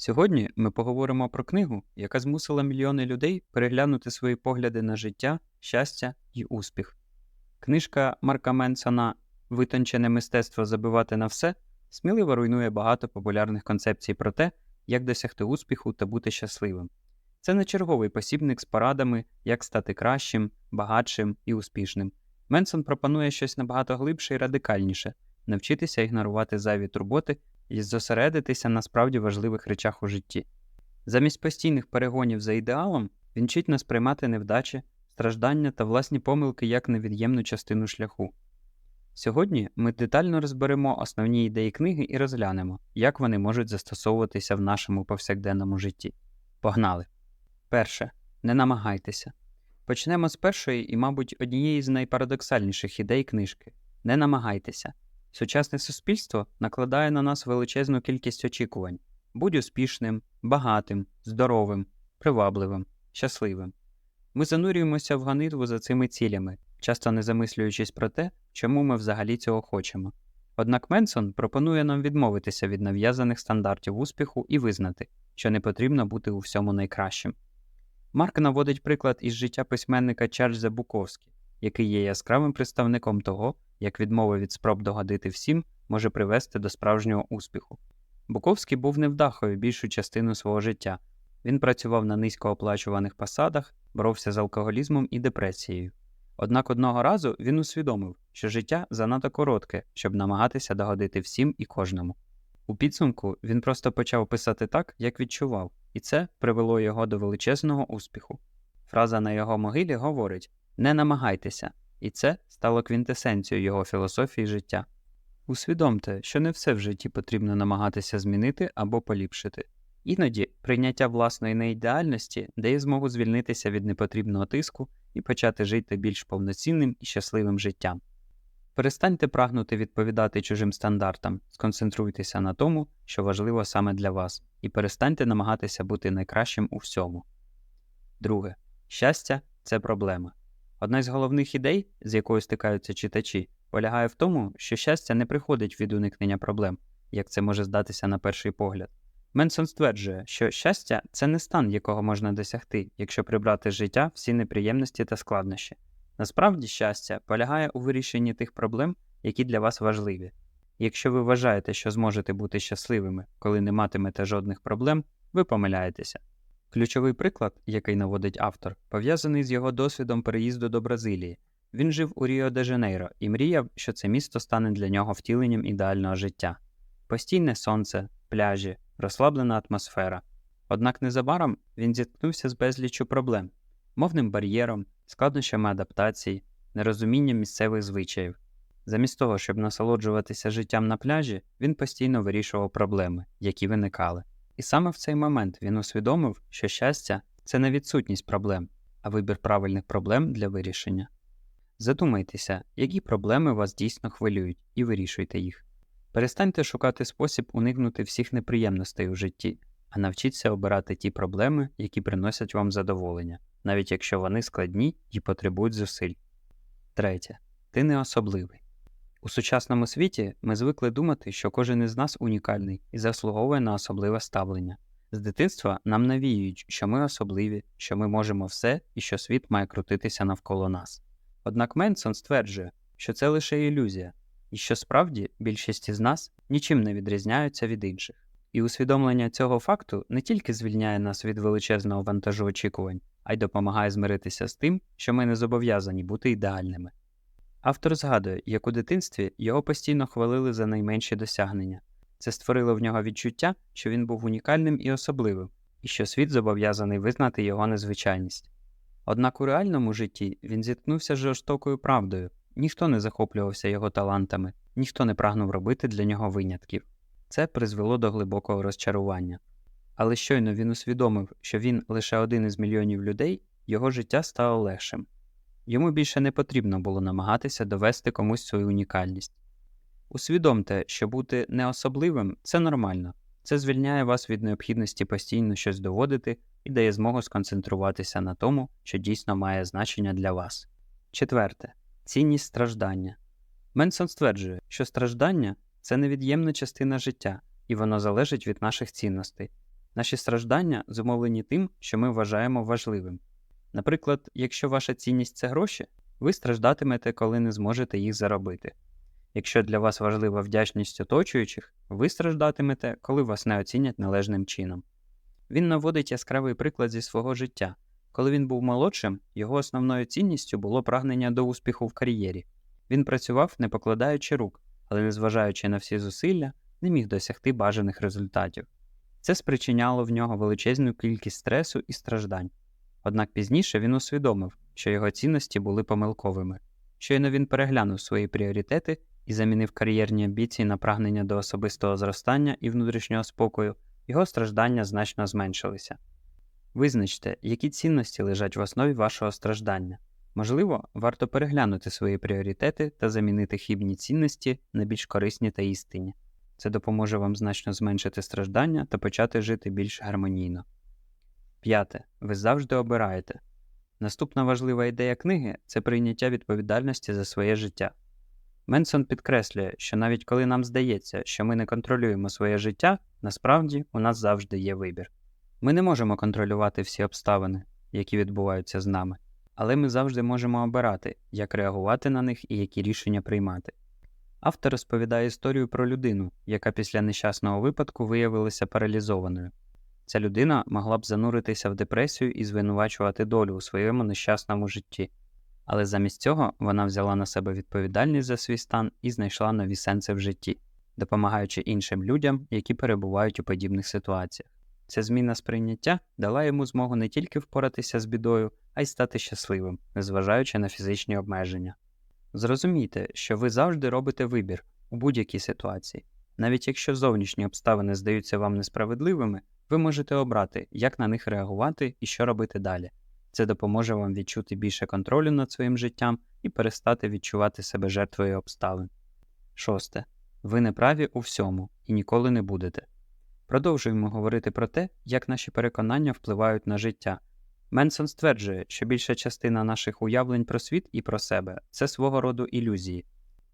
Сьогодні ми поговоримо про книгу, яка змусила мільйони людей переглянути свої погляди на життя, щастя і успіх. Книжка Марка Менсона Витончене мистецтво забивати на все сміливо руйнує багато популярних концепцій про те, як досягти успіху та бути щасливим. Це не черговий посібник з порадами, як стати кращим, багатшим і успішним. Менсон пропонує щось набагато глибше і радикальніше навчитися ігнорувати зайві турботи і зосередитися на справді важливих речах у житті. Замість постійних перегонів за ідеалом він вчить нас приймати невдачі, страждання та власні помилки як невід'ємну частину шляху. Сьогодні ми детально розберемо основні ідеї книги і розглянемо, як вони можуть застосовуватися в нашому повсякденному житті. Погнали! Перше. Не намагайтеся. Почнемо з першої і, мабуть, однієї з найпарадоксальніших ідей книжки не намагайтеся. Сучасне суспільство накладає на нас величезну кількість очікувань будь успішним, багатим, здоровим, привабливим, щасливим. Ми занурюємося в ганитву за цими цілями, часто не замислюючись про те, чому ми взагалі цього хочемо. Однак Менсон пропонує нам відмовитися від нав'язаних стандартів успіху і визнати, що не потрібно бути у всьому найкращим. Марк наводить приклад із життя письменника Чарльза Буковські, який є яскравим представником того, як відмова від спроб догодити всім може привести до справжнього успіху. Буковський був невдахою більшу частину свого життя. Він працював на низькооплачуваних посадах, боровся з алкоголізмом і депресією. Однак одного разу він усвідомив, що життя занадто коротке, щоб намагатися догодити всім і кожному. У підсумку він просто почав писати так, як відчував, і це привело його до величезного успіху. Фраза на його могилі говорить не намагайтеся, і це стало квінтесенцією його філософії життя. Усвідомте, що не все в житті потрібно намагатися змінити або поліпшити. Іноді прийняття власної неідеальності дає змогу звільнитися від непотрібного тиску і почати жити більш повноцінним і щасливим життям. Перестаньте прагнути відповідати чужим стандартам, сконцентруйтеся на тому, що важливо саме для вас, і перестаньте намагатися бути найкращим у всьому. Друге, щастя це проблема. Одна з головних ідей, з якою стикаються читачі, полягає в тому, що щастя не приходить від уникнення проблем, як це може здатися на перший погляд. Менсон стверджує, що щастя це не стан, якого можна досягти, якщо прибрати з життя всі неприємності та складнощі. Насправді щастя полягає у вирішенні тих проблем, які для вас важливі. Якщо ви вважаєте, що зможете бути щасливими, коли не матимете жодних проблем, ви помиляєтеся. Ключовий приклад, який наводить автор, пов'язаний з його досвідом переїзду до Бразилії. Він жив у Ріо де Жанейро і мріяв, що це місто стане для нього втіленням ідеального життя. Постійне сонце, пляжі, розслаблена атмосфера. Однак незабаром він зіткнувся з безліччю проблем, мовним бар'єром, складнощами адаптації, нерозумінням місцевих звичаїв. Замість того, щоб насолоджуватися життям на пляжі, він постійно вирішував проблеми, які виникали. І саме в цей момент він усвідомив, що щастя це не відсутність проблем, а вибір правильних проблем для вирішення. Задумайтеся, які проблеми вас дійсно хвилюють, і вирішуйте їх. Перестаньте шукати спосіб уникнути всіх неприємностей у житті, а навчіться обирати ті проблеми, які приносять вам задоволення, навіть якщо вони складні і потребують зусиль. Третє. Ти не особливий. У сучасному світі ми звикли думати, що кожен із нас унікальний і заслуговує на особливе ставлення. З дитинства нам навіюють, що ми особливі, що ми можемо все і що світ має крутитися навколо нас. Однак Менсон стверджує, що це лише ілюзія, і що справді більшість із нас нічим не відрізняються від інших. І усвідомлення цього факту не тільки звільняє нас від величезного вантажу очікувань, а й допомагає змиритися з тим, що ми не зобов'язані бути ідеальними. Автор згадує, як у дитинстві його постійно хвалили за найменші досягнення. Це створило в нього відчуття, що він був унікальним і особливим, і що світ зобов'язаний визнати його незвичайність. Однак у реальному житті він зіткнувся з жорстокою правдою, ніхто не захоплювався його талантами, ніхто не прагнув робити для нього винятків. Це призвело до глибокого розчарування. Але щойно він усвідомив, що він лише один із мільйонів людей, його життя стало легшим. Йому більше не потрібно було намагатися довести комусь свою унікальність. Усвідомте, що бути неособливим це нормально, це звільняє вас від необхідності постійно щось доводити і дає змогу сконцентруватися на тому, що дійсно має значення для вас. Четверте цінність страждання. Менсон стверджує, що страждання це невід'ємна частина життя, і воно залежить від наших цінностей. Наші страждання зумовлені тим, що ми вважаємо важливим. Наприклад, якщо ваша цінність це гроші, ви страждатимете, коли не зможете їх заробити. Якщо для вас важлива вдячність оточуючих, ви страждатимете, коли вас не оцінять належним чином. Він наводить яскравий приклад зі свого життя. Коли він був молодшим, його основною цінністю було прагнення до успіху в кар'єрі. Він працював, не покладаючи рук, але, незважаючи на всі зусилля, не міг досягти бажаних результатів. Це спричиняло в нього величезну кількість стресу і страждань. Однак пізніше він усвідомив, що його цінності були помилковими. Щойно він переглянув свої пріоритети і замінив кар'єрні амбіції на прагнення до особистого зростання і внутрішнього спокою, його страждання значно зменшилися. Визначте, які цінності лежать в основі вашого страждання. Можливо, варто переглянути свої пріоритети та замінити хібні цінності на більш корисні та істинні. Це допоможе вам значно зменшити страждання та почати жити більш гармонійно. П'яте. Ви завжди обираєте. Наступна важлива ідея книги це прийняття відповідальності за своє життя. Менсон підкреслює, що навіть коли нам здається, що ми не контролюємо своє життя, насправді у нас завжди є вибір. Ми не можемо контролювати всі обставини, які відбуваються з нами, але ми завжди можемо обирати, як реагувати на них і які рішення приймати. Автор розповідає історію про людину, яка після нещасного випадку виявилася паралізованою. Ця людина могла б зануритися в депресію і звинувачувати долю у своєму нещасному житті, але замість цього вона взяла на себе відповідальність за свій стан і знайшла нові сенси в житті, допомагаючи іншим людям, які перебувають у подібних ситуаціях. Ця зміна сприйняття дала йому змогу не тільки впоратися з бідою, а й стати щасливим, незважаючи на фізичні обмеження. Зрозумійте, що ви завжди робите вибір у будь-якій ситуації. Навіть якщо зовнішні обставини здаються вам несправедливими, ви можете обрати, як на них реагувати і що робити далі. Це допоможе вам відчути більше контролю над своїм життям і перестати відчувати себе жертвою обставин. Шосте. Ви не праві у всьому і ніколи не будете. Продовжуємо говорити про те, як наші переконання впливають на життя. Менсон стверджує, що більша частина наших уявлень про світ і про себе це свого роду ілюзії.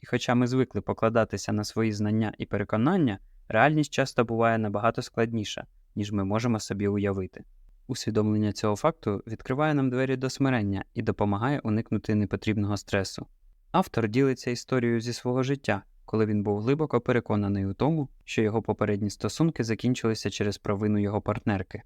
І хоча ми звикли покладатися на свої знання і переконання, реальність часто буває набагато складніша, ніж ми можемо собі уявити. Усвідомлення цього факту відкриває нам двері до смирення і допомагає уникнути непотрібного стресу. Автор ділиться історією зі свого життя, коли він був глибоко переконаний у тому, що його попередні стосунки закінчилися через провину його партнерки.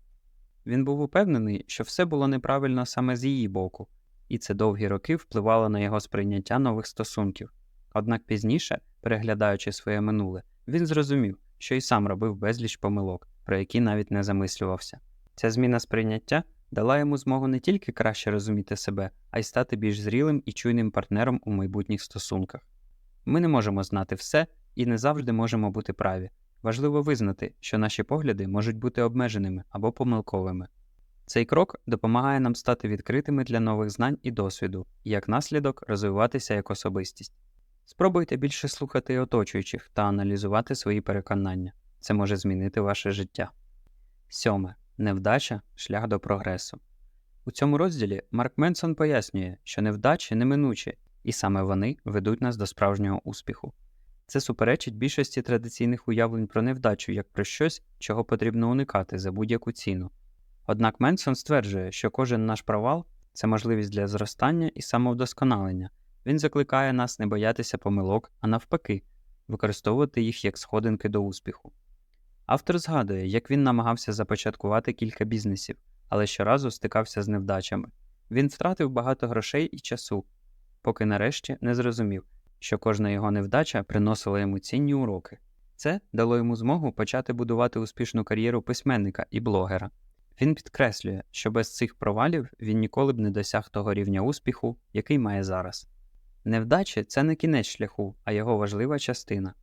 Він був упевнений, що все було неправильно саме з її боку, і це довгі роки впливало на його сприйняття нових стосунків. Однак пізніше, переглядаючи своє минуле, він зрозумів, що й сам робив безліч помилок, про які навіть не замислювався. Ця зміна сприйняття дала йому змогу не тільки краще розуміти себе, а й стати більш зрілим і чуйним партнером у майбутніх стосунках. Ми не можемо знати все і не завжди можемо бути праві. Важливо визнати, що наші погляди можуть бути обмеженими або помилковими. Цей крок допомагає нам стати відкритими для нових знань і досвіду, і як наслідок розвиватися як особистість. Спробуйте більше слухати оточуючих та аналізувати свої переконання. Це може змінити ваше життя. Сьоме. Невдача шлях до прогресу. У цьому розділі Марк Менсон пояснює, що невдачі неминучі, і саме вони ведуть нас до справжнього успіху. Це суперечить більшості традиційних уявлень про невдачу як про щось, чого потрібно уникати за будь-яку ціну. Однак Менсон стверджує, що кожен наш провал це можливість для зростання і самовдосконалення. Він закликає нас не боятися помилок, а навпаки, використовувати їх як сходинки до успіху. Автор згадує, як він намагався започаткувати кілька бізнесів, але щоразу стикався з невдачами. Він втратив багато грошей і часу, поки нарешті не зрозумів, що кожна його невдача приносила йому цінні уроки. Це дало йому змогу почати будувати успішну кар'єру письменника і блогера. Він підкреслює, що без цих провалів він ніколи б не досяг того рівня успіху, який має зараз. Невдачі це не кінець шляху, а його важлива частина.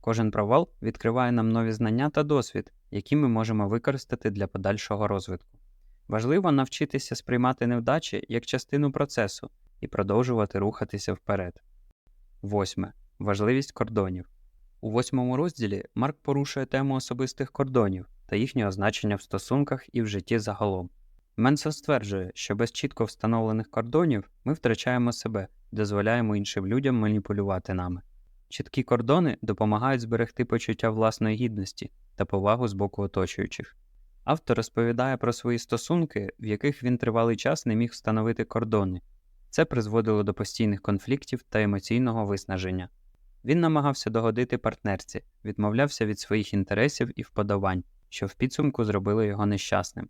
Кожен провал відкриває нам нові знання та досвід, які ми можемо використати для подальшого розвитку. Важливо навчитися сприймати невдачі як частину процесу і продовжувати рухатися вперед. Восьме. Важливість кордонів. У восьмому розділі Марк порушує тему особистих кордонів та їхнього значення в стосунках і в житті загалом. Менсон стверджує, що без чітко встановлених кордонів ми втрачаємо себе дозволяємо іншим людям маніпулювати нами. Чіткі кордони допомагають зберегти почуття власної гідності та повагу з боку оточуючих. Автор розповідає про свої стосунки, в яких він тривалий час не міг встановити кордони. Це призводило до постійних конфліктів та емоційного виснаження. Він намагався догодити партнерці, відмовлявся від своїх інтересів і вподобань, що в підсумку зробило його нещасним.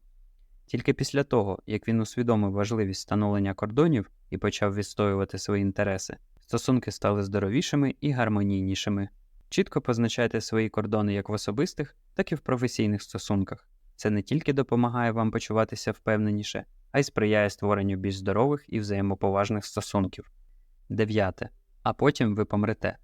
Тільки після того, як він усвідомив важливість встановлення кордонів і почав відстоювати свої інтереси, стосунки стали здоровішими і гармонійнішими. Чітко позначайте свої кордони як в особистих, так і в професійних стосунках. Це не тільки допомагає вам почуватися впевненіше, а й сприяє створенню більш здорових і взаємоповажних стосунків. 9. А потім ви помрете.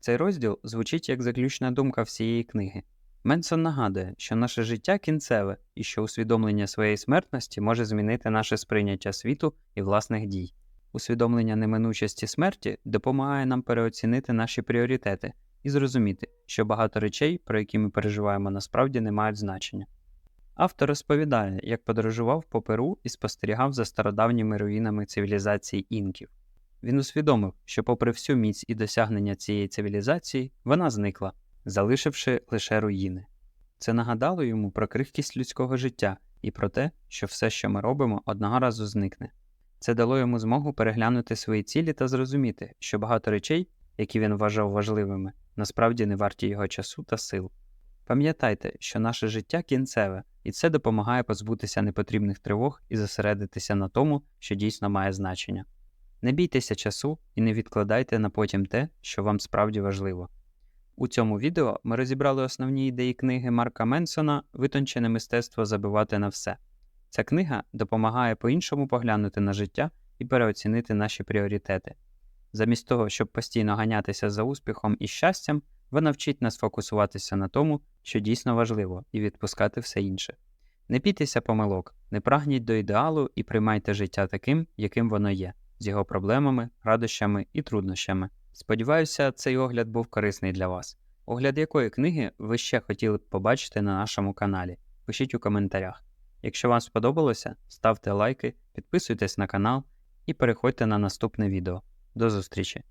Цей розділ звучить як заключна думка всієї книги. Менсон нагадує, що наше життя кінцеве і що усвідомлення своєї смертності може змінити наше сприйняття світу і власних дій. Усвідомлення неминучості смерті допомагає нам переоцінити наші пріоритети і зрозуміти, що багато речей, про які ми переживаємо, насправді не мають значення. Автор розповідає, як подорожував по Перу і спостерігав за стародавніми руїнами цивілізації інків. Він усвідомив, що, попри всю міць і досягнення цієї цивілізації, вона зникла, залишивши лише руїни. Це нагадало йому про крихкість людського життя і про те, що все, що ми робимо, одного разу зникне. Це дало йому змогу переглянути свої цілі та зрозуміти, що багато речей, які він вважав важливими, насправді не варті його часу та сил. Пам'ятайте, що наше життя кінцеве, і це допомагає позбутися непотрібних тривог і зосередитися на тому, що дійсно має значення. Не бійтеся часу і не відкладайте на потім те, що вам справді важливо. У цьому відео ми розібрали основні ідеї книги Марка Менсона Витончене мистецтво забивати на все. Ця книга допомагає по-іншому поглянути на життя і переоцінити наші пріоритети. Замість того, щоб постійно ганятися за успіхом і щастям, вона вчить нас фокусуватися на тому, що дійсно важливо, і відпускати все інше. Не бійтеся помилок, не прагніть до ідеалу і приймайте життя таким, яким воно є, з його проблемами, радощами і труднощами. Сподіваюся, цей огляд був корисний для вас. Огляд якої книги ви ще хотіли б побачити на нашому каналі? Пишіть у коментарях. Якщо вам сподобалося, ставте лайки, підписуйтесь на канал і переходьте на наступне відео. До зустрічі!